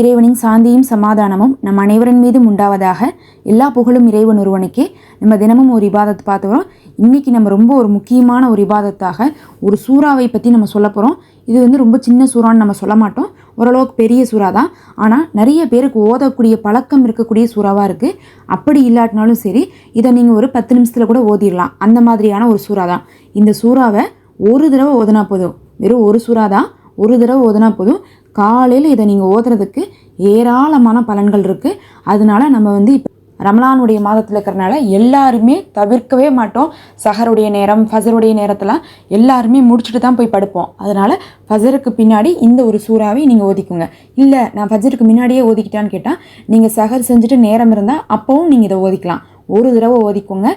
இறைவனின் சாந்தியும் சமாதானமும் நம் அனைவரின் மீதும் உண்டாவதாக எல்லா புகழும் இறைவன் ஒருவனுக்கே நம்ம தினமும் ஒரு இபாதத் பார்த்து வரோம். இன்றைக்கி நம்ம ரொம்ப ஒரு முக்கியமான ஒரு இபாதத்தாக ஒரு சூறாவை பற்றி நம்ம சொல்ல போகிறோம் இது வந்து ரொம்ப சின்ன சூறான்னு நம்ம சொல்ல மாட்டோம். ஓரளவுக்கு பெரிய சூறா தான். ஆனால் நிறைய பேருக்கு ஓதக்கூடிய பழக்கம் இருக்கக்கூடிய சூறாவாக இருக்குது அப்படி இல்லாட்டினாலும் சரி இதை நீங்கள் ஒரு பத்து நிமிஷத்தில் கூட ஓதிடலாம். அந்த மாதிரியான ஒரு சூறா தான். இந்த சூறாவை ஒரு தடவை ஓதுனா போதும். வெறும் ஒரு சூறா தான். ஒரு தடவை ஓதுனா போதும். காலையில் இதை நீங்கள் ஓதுறதுக்கு ஏராளமான பலன்கள் இருக்குது அதனால நம்ம வந்து இப்போ ரமலானுடைய மாதத்தில் இருக்கிறனால எல்லாருமே தவிர்க்கவே மாட்டோம். சஹருடைய நேரம் ஃபசருடைய நேரத்தில் எல்லாருமே முடிச்சுட்டு தான் போய் படுப்போம். அதனால் ஃபஜருக்கு பின்னாடி இந்த ஒரு சூறாவை நீங்கள் ஓதிக்குங்க. இல்லை நான் ஃபஜருக்கு முன்னாடியே ஓதிக்கிட்டான்னு கேட்டால் நீங்கள் சஹர் செஞ்சுட்டு நேரம் இருந்தால் அப்போவும் நீங்கள் இதை ஓதிக்கலாம். ஒரு தடவை ஓதிக்கோங்க.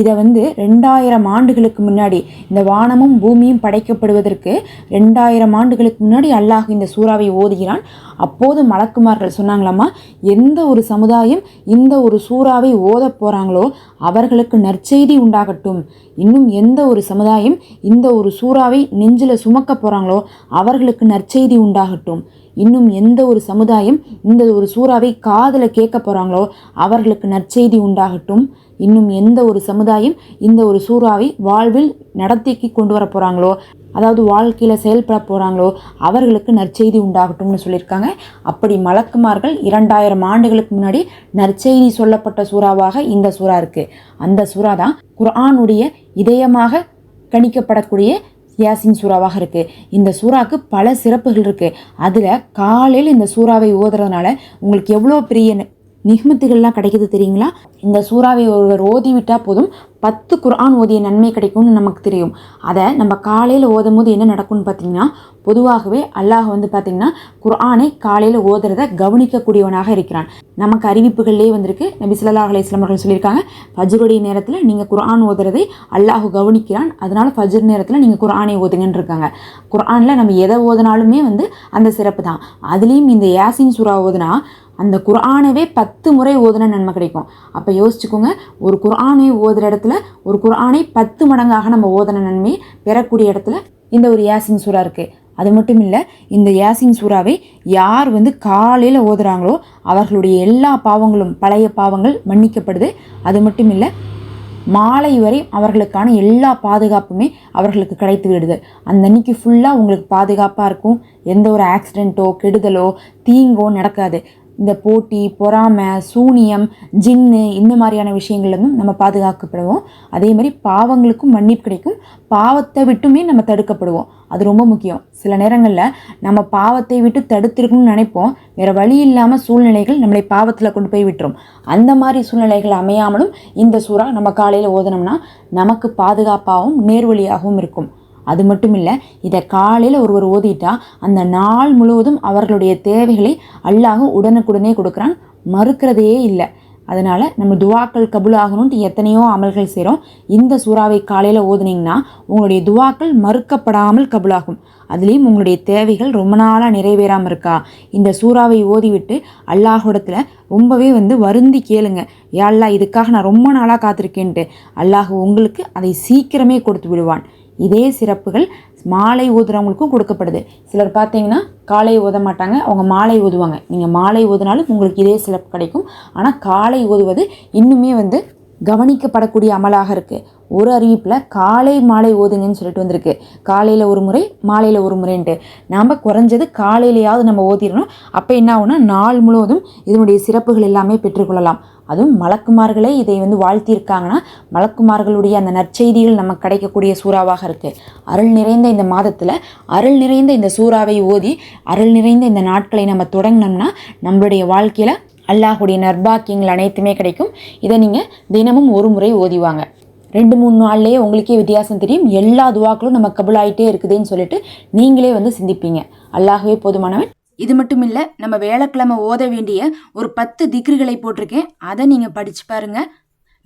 இதை வந்து ரெண்டாயிரம் ஆண்டுகளுக்கு முன்னாடி இந்த வானமும் பூமியும் படைக்கப்படுவதற்கு ரெண்டாயிரம் ஆண்டுகளுக்கு முன்னாடி அல்லாஹ் இந்த சூறாவை ஓதுகிறான். அப்போது மலக்குமார்கள் சொன்னாங்களாம்மா எந்த ஒரு சமுதாயம் இந்த ஒரு சூறாவை ஓத போகிறாங்களோ அவர்களுக்கு நற்செய்தி உண்டாகட்டும். இன்னும் எந்த ஒரு சமுதாயம் இந்த ஒரு சூறாவை நெஞ்சில் சுமக்க போகிறாங்களோ அவர்களுக்கு நற்செய்தி உண்டாகட்டும். இன்னும் எந்த ஒரு சமுதாயம் இந்த ஒரு சூறாவை காதில் கேட்க போகிறாங்களோ அவர்களுக்கு நற்செய்தி உண்டாகட்டும். இன்னும் எந்த ஒரு சமுதாயம் இந்த ஒரு சூறாவை வாழ்வில் நடத்திக்கு கொண்டு வர போகிறாங்களோ அதாவது வாழ்க்கையில் செயல்பட போகிறாங்களோ அவர்களுக்கு நற்செய்தி உண்டாகட்டும்னு சொல்லியிருக்காங்க. அப்படி மலக்குமார்கள் இரண்டாயிரம் ஆண்டுகளுக்கு முன்னாடி நற்செய்தி சொல்லப்பட்ட சூறாவாக இந்த சூறா இருக்குது அந்த சூறா தான் குர்ஆனுடைய இதயமாக கணிக்கப்படக்கூடிய யாசின் சூறாவாக இருக்குது இந்த சூறாவுக்கு பல சிறப்புகள் இருக்குது அதில் காலையில் இந்த சூறாவை ஓதுறதுனால உங்களுக்கு எவ்வளோ பெரிய நிஹ்மத்துகள்லாம் கிடைக்குது தெரியுங்களா? இந்த சூறாவை ஒருவர் ஓதி விட்டால் போதும் பத்து குர்ஆன் ஓதிய நன்மை கிடைக்கும்னு நமக்கு தெரியும். அதை நம்ம காலையில் ஓதும் போது என்ன நடக்கும்னு பார்த்தீங்கன்னா பொதுவாகவே அல்லாஹ் வந்து பார்த்திங்கன்னா குர்ஆனை காலையில் ஓதுறத கவனிக்கக்கூடியவனாக இருக்கிறான். நமக்கு அறிவிப்புகள்லேயே வந்திருக்கு. நபி ஸல்லல்லாஹு அலைஹி வஸல்லம் அவர்கள் சொல்லியிருக்காங்க ஃபஜ்ருடைய நேரத்தில் நீங்கள் குர்ஆன் ஓதுறதை அல்லாஹ் கவனிக்கிறான். அதனால் ஃபஜ்ர் நேரத்தில் நீங்கள் குர்ஆனை ஓதுங்கன்னு இருக்காங்க. குர்ஆனில் நம்ம எதை ஓதுனாலுமே வந்து அந்த சிறப்பு தான். அதுலேயும் இந்த யாசின் சூறா ஓதுனா அந்த குர்ஆனவே பத்து முறை ஓதுன நன்மை கிடைக்கும். அப்போ யோசிச்சுக்கோங்க ஒரு குர்ஆனை ஓதுகிற இடத்துல ஒரு குர்ஆனை பத்து மடங்காக நம்ம ஓதன நன்மை பெறக்கூடிய இடத்துல இந்த ஒரு யாசின் சூறா இருக்குது அது மட்டும் இல்லை இந்த யாசின் சூறாவை யார் வந்து காலையில் ஓதுறாங்களோ அவர்களுடைய எல்லா பாவங்களும் பழைய பாவங்கள் மன்னிக்கப்படுது. அது மட்டும் இல்லை மாலை வரை அவர்களுக்கான எல்லா பாதுகாப்புமே அவர்களுக்கு கிடைத்து விடுது. அந்த அன்னைக்கு ஃபுல்லாக உங்களுக்கு பாதுகாப்பாக இருக்கும். எந்த ஒரு ஆக்சிடெண்ட்டோ கெடுதலோ தீங்கோ நடக்காது. இந்த போட்டி பொறாமை சூனியம் ஜின்னு இந்த மாதிரியான விஷயங்கள்லேருந்தும் நம்ம பாதுகாக்கப்படுவோம். அதே மாதிரி பாவங்களுக்கும் மன்னிப்பு கிடைக்கும். பாவத்தை விட்டுமே நம்ம தடுக்கப்படுவோம். அது ரொம்ப முக்கியம். சில நேரங்களில் நம்ம பாவத்தை விட்டு தடுத்திருக்கணும்னு நினைப்போம். வேறு வழி இல்லாமல் சூழ்நிலைகள் நம்மளை பாவத்தில் கொண்டு போய் விட்டுரும். அந்த மாதிரி சூழ்நிலைகள் அமையாமலும் இந்த சூறா நம்ம காலையில் ஓதனோம்னா நமக்கு பாதுகாப்பாகவும் நேர்வழியாகவும் இருக்கும். அது மட்டும் இல்லை இதை காலையில் ஒருவர் ஓதிட்டா அந்த நாள் முழுவதும் அவர்களுடைய தேவைகளை அல்லாஹ் உடனுக்குடனே கொடுக்குறான். மறுக்கிறதே இல்லை. அதனால் நம்ம துவாக்கள் கபுல் ஆகணும்ட்டு எத்தனையோ அமல்கள் செய்கிறோம் இந்த சூறாவை காலையில் ஓதுனீங்கன்னா உங்களுடைய துவாக்கள் மறுக்கப்படாமல் கபுலாகும். அதுலேயும் உங்களுடைய தேவைகள் ரொம்ப நாளாக நிறைவேறாமல் இருக்கா? இந்த சூறாவை ஓதிவிட்டு அல்லாஹோடத்தில் ரொம்பவே வந்து வருந்தி கேளுங்க. யாழ்லா இதுக்காக நான் ரொம்ப நாளாக காத்திருக்கேன்ட்டு. அல்லாஹ் உங்களுக்கு அதை சீக்கிரமே கொடுத்து விடுவான். இதே சிறப்புகள் மாலை ஊதுறவங்களுக்கும் கொடுக்கப்படுது. சிலர் பார்த்தீங்கன்னா காலை ஊத மாட்டாங்க அவங்க மாலை ஓதுவாங்க நீங்கள் மாலை ஊதுனாலும் உங்களுக்கு இதே சிறப்பு கிடைக்கும். ஆனால் காலை ஓதுவது இன்னுமே வந்து கவனிக்கப்படக்கூடிய அமலாக இருக்குது ஒரு அறிவிப்பில் காலை மாலை ஓதுங்கன்னு சொல்லிட்டு வந்திருக்கு. காலையில் ஒரு முறை மாலையில் ஒரு முறைன்ட்டு. நாம் குறைஞ்சது காலையிலையாவது நம்ம ஓதிடணும். அப்போ என்ன ஆகும்னா நாள் முழுவதும் இதனுடைய சிறப்புகள் எல்லாமே பெற்றுக்கொள்ளலாம். அதுவும் மலக்குமார்களே இதை வந்து வாழ்த்தியிருக்காங்கன்னா மலக்குமார்களுடைய அந்த நற்செய்திகள் நமக்கு கிடைக்கக்கூடிய சூறாவாக இருக்குது அருள் நிறைந்த இந்த மாதத்தில் அருள் நிறைந்த இந்த சூறாவை ஓதி அருள் நிறைந்த இந்த நாட்களை நம்ம தொடங்கினோம்னா நம்மளுடைய வாழ்க்கையில் அல்லாஹுடைய நர்பாக்கியங்கள் அனைத்துமே கிடைக்கும். இதை நீங்கள் தினமும் ஒரு முறை ஓதிவாங்க ரெண்டு மூணு நாள்லேயே உங்களுக்கே வித்தியாசம் தெரியும். எல்லா துவாக்களும் நம்ம கபுலாயிட்டே இருக்குதுன்னு சொல்லிட்டு நீங்களே வந்து சிந்திப்பீங்க. அல்லாஹுவே போதுமானவன். இது மட்டும் இல்லை நம்ம வேலைக்கிழமை ஓத வேண்டிய ஒரு பத்து திக்ருகளை போட்டிருக்கேன். அதை நீங்கள் படித்து பாருங்கள்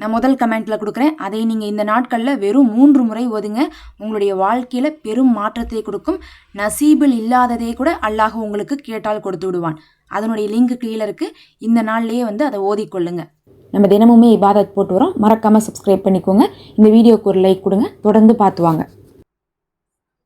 நான் முதல் கமெண்ட்டில் கொடுக்குறேன். அதை நீங்கள் இந்த நாட்களில் வெறும் மூன்று முறை ஓதுங்க. உங்களுடைய வாழ்க்கையில் பெரும் மாற்றத்தை கொடுக்கும். நசீபில் இல்லாததே கூட அல்லாஹ் உங்களுக்கு கேட்டால் கொடுத்து விடுவான். அதனுடைய லிங்க் கீழே இருக்குது இந்த நாள்லேயே வந்து அதை ஓதிக்கொள்ளுங்க நம்ம தினமுமே இபாதத் போட்டு வரோம். மறக்காமல் சப்ஸ்கிரைப் பண்ணிக்கோங்க. இந்த வீடியோக்கு ஒரு லைக் கொடுங்க. தொடர்ந்து பார்த்து வாங்க.